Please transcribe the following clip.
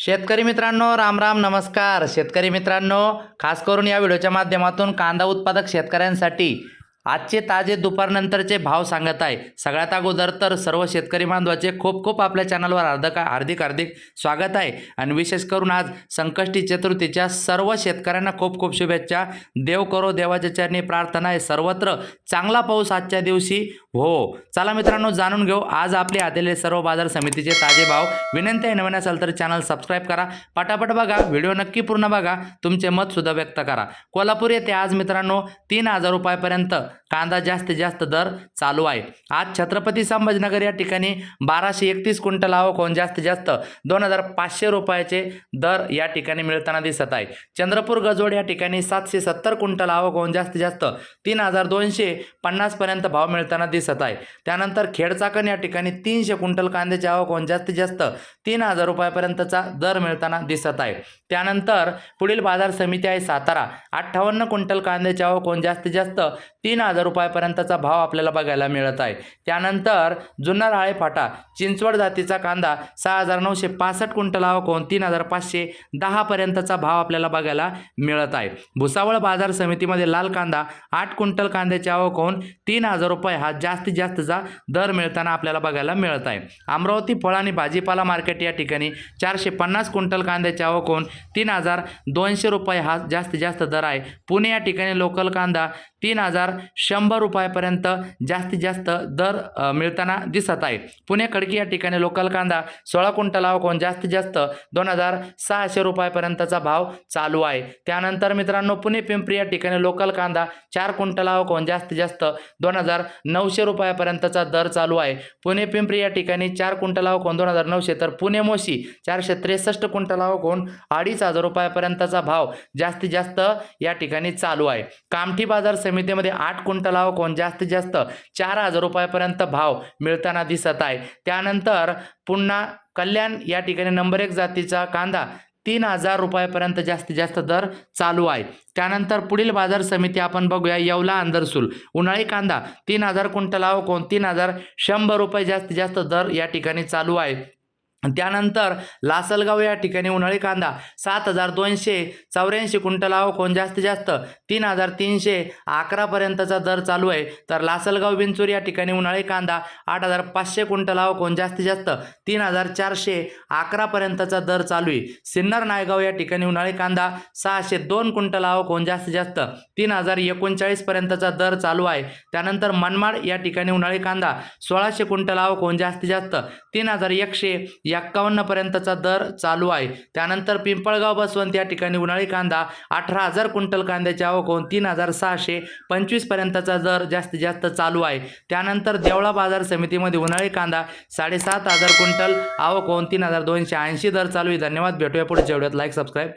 शेतकरी मित्रांनो राम राम नमस्कार. शेतकरी मित्रांनो खास करून या व्हिडिओच्या माध्यमातून कांदा उत्पादक शेतकऱ्यांसाठी आजचे ताजे दुपारनंतरचे भाव सांगत आहे. सगळ्यात अगोदर तर सर्व शेतकरी बांधवाचे खूप खूप आपल्या चॅनलवर हार्दिक हार्दिक हार्दिक स्वागत आहे. आणि विशेष करून आज संकष्टी चतुर्थीच्या सर्व शेतकऱ्यांना खूप खूप शुभेच्छा. देव करो देवाच्या चरणी प्रार्थना आहे. सर्वत्र चांगला पाऊस आजच्या दिवशी हो. चला मित्रांनो जाणून घेऊ. आज आपले आलेले सर्व बाजार समितीचे ताजे भाव. विनंती आहे नवीन असाल तर चॅनल सबस्क्राईब करा. पटापट बघा. व्हिडिओ नक्की पूर्ण बघा. तुमचे मत सुद्धा व्यक्त करा. कोल्हापूर येथे आज मित्रांनो तीन हजार रुपयापर्यंत कांदा जास्तीत जास्त दर चालू आहे. आज छत्रपती संभाजीनगर या ठिकाणी बाराशे एकतीस क्विंटल आवक होऊन जास्तीत जास्त दोन हजार पाचशे रुपयाचे दर या ठिकाणी मिळताना दिसत आहे. चंद्रपूर गजोड या ठिकाणी सातशे सत्तर क्विंटल आवक होऊन जास्तीत जास्त तीन हजार दोनशे पन्नासपर्यंत भाव मिळताना दिसत आहे. त्यानंतर खेडचाकण या ठिकाणी तीनशे क्विंटल कांद्याची आवक होऊन जास्तीत जास्त तीन हजार रुपयापर्यंतचा दर मिळताना दिसत आहे. त्यानंतर पुढील बाजार समिती आहे सातारा. अठ्ठावन्न क्विंटल कांद्याची आवक होऊन जास्तीत जास्त तीन हजार रुपयापर्यंतचा भाव आपल्याला बघायला मिळत आहे. त्यानंतर जुन्नर आळे फाटा चिंचवड जातीचा कांदा सहा हजार नऊशे पासष्ट क्विंटल आवक होऊन तीन हजार पाचशे दहापर्यंतचा भाव आपल्याला बघायला मिळत आहे. भुसावळ बाजार समितीमध्ये लाल कांदा आठ क्विंटल कांद्याची आवक होऊन तीन हजार रुपये हा जास्तीत जास्तचा दर मिळताना आपल्याला बघायला मिळत आहे. अमरावती फळ आणि भाजीपाला मार्केट या ठिकाणी चारशे पन्नास क्विंटल कांद्याच्या आवक तीन हजार दोनशे रुपये हा जास्तीत जास्त दर आहे. पुणे या ठिकाणी लोकल कांदा तीन हजार शंभर रुपयापर्यंत जास्तीत जास्त दर मिळताना दिसत आहे. पुणे खडकी या ठिकाणी लोकल कांदा सोळा क्विंटल आवक जास्तीत जास्त दोन हजार सहाशे रुपयापर्यंतचा भाव चालू आहे. त्यानंतर मित्रांनो पुणे पिंपरी या ठिकाणी लोकल कांदा चार क्विंटल आवक जास्तीत जास्त दोन हजार नऊशे रुपयापर्यंतचा दर चालू आहे. पुणे पिंपरी या ठिकाणी चार क्विंटल कोण दोन हजार नऊशे. तर पुणे मोशी चारशे त्रेसष्ट क्विंटल कोण अडीच हजार रुपयापर्यंतचा भाव जास्तीत जास्त या ठिकाणी चालू आहे. कामठी बाजार समितीमध्ये आठ क्विंटल कोण जास्तीत जास्त चार हजार रुपयापर्यंत भाव मिळताना दिसत आहे. त्यानंतर पुन्हा कल्याण या ठिकाणी नंबर एक जातीचा कांदा तीन हजार रुपयापर्यंत जास्तीत जास्त दर चालू आहे. त्यानंतर पुढील बाजार समिती आपण बघूया. येवला अंधरसूल उन्हाळी कांदा तीन हजार क्विंटल कोण तीन हजार शंभर रुपये जास्तीत जास्त दर या ठिकाणी चालू आहे. त्यानंतर लासलगाव या ठिकाणी उन्हाळी कांदा सात हजार दोनशे चौऱ्याऐंशी क्विंटल आवकोन जास्तीत जास्त तीन हजार तीनशे अकरापर्यंतचा दर चालू आहे. तर लासलगाव बिंचूर या ठिकाणी उन्हाळी कांदा आठ हजार पाचशे क्विंटल आवकोन जास्तीत जास्त तीन हजार चारशे अकरापर्यंतचा दर चालू आहे. सिन्नर नायगाव या ठिकाणी उन्हाळी कांदा सहाशे दोन क्विंटल आवकोन जास्तीत जास्त तीन हजार एकोणचाळीसपर्यंतचा दर चालू आहे. त्यानंतर मनमाड या ठिकाणी उन्हाळी कांदा सोळाशे क्विंटल आवकोन जास्तीत जास्त तीन हजार एकशे या पर्यंतचा दर चालू आहे. त्यानंतर पिंपळगाव बसवंत या ठिकाणी उन्हाळी कांदा अठरा हजार क्विंटल कांद्याची आवक होऊन तीन हजार सहाशे पंचवीस पर्यंतचा दर जास्तीत जास्त चालू आहे. त्यानंतर देवळा बाजार समितीमध्ये उन्हाळी कांदा साडेसात हजार क्विंटल आवक होऊन तीन हजार दोनशे ऐंशी दर चालू आहे. धन्यवाद. भेटूया पुढच्या व्हिडिओत. Like subscribe